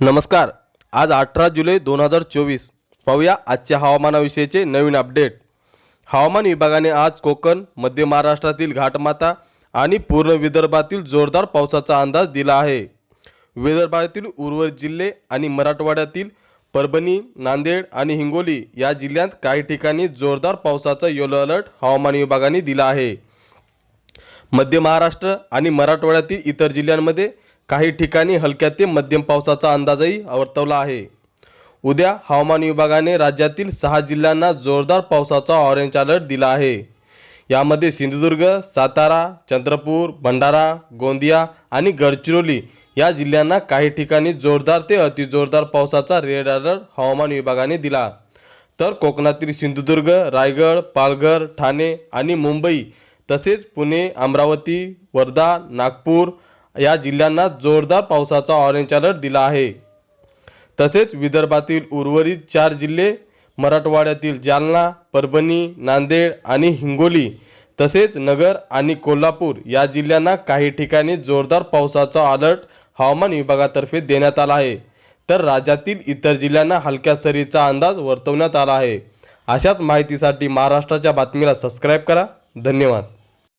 नमस्कार. आज अठरा जुलै दोन हजार चोवीस. पाहूया आजच्या हवामानाविषयीचे नवीन अपडेट. हवामान विभागाने आज कोकण मध्य महाराष्ट्रातील घाटमाता आणि पूर्ण विदर्भातील जोरदार पावसाचा अंदाज दिला आहे. विदर्भातील उर्वरित जिल्हे आणि मराठवाड्यातील परभणी नांदेड आणि हिंगोली या जिल्ह्यात काही ठिकाणी जोरदार पावसाचा येलो अलर्ट हवामान विभागाने दिला आहे. मध्य महाराष्ट्र आणि मराठवाड्यातील इतर जिल्ह्यांमध्ये काही ठिकाणी हलक्या ते मध्यम पावसाचा अंदाजही वर्तवला आहे. उद्या हवामान विभागाने राज्यातील सहा जिल्ह्यांना जोरदार पावसाचा ऑरेंज अलर्ट दिला आहे. यामध्ये सिंधुदुर्ग सातारा चंद्रपूर भंडारा गोंदिया आणि गडचिरोली या जिल्ह्यांना काही ठिकाणी जोरदार ते अतिजोरदार पावसाचा रेड अलर्ट हवामान विभागाने दिला. तर कोकणातील सिंधुदुर्ग रायगड पालघर ठाणे आणि मुंबई तसेच पुणे अमरावती वर्धा नागपूर या जिल्ह्यांना जोरदार पावसाचा ऑरेंज अलर्ट दिला आहे. तसेच विदर्भातील उर्वरित चार जिल्हे मराठवाड्यातील जालना परभणी नांदेड आणि हिंगोली तसेच नगर आणि कोल्हापूर या जिल्ह्यांना काही ठिकाणी जोरदार पावसाचा अलर्ट हवामान विभागातर्फे देण्यात आला आहे. तर राज्यातील इतर जिल्ह्यांना हलक्या सरीचा अंदाज वर्तवण्यात आला आहे. अशाच माहितीसाठी महाराष्ट्राच्या बातमीला सबस्क्राईब करा. धन्यवाद.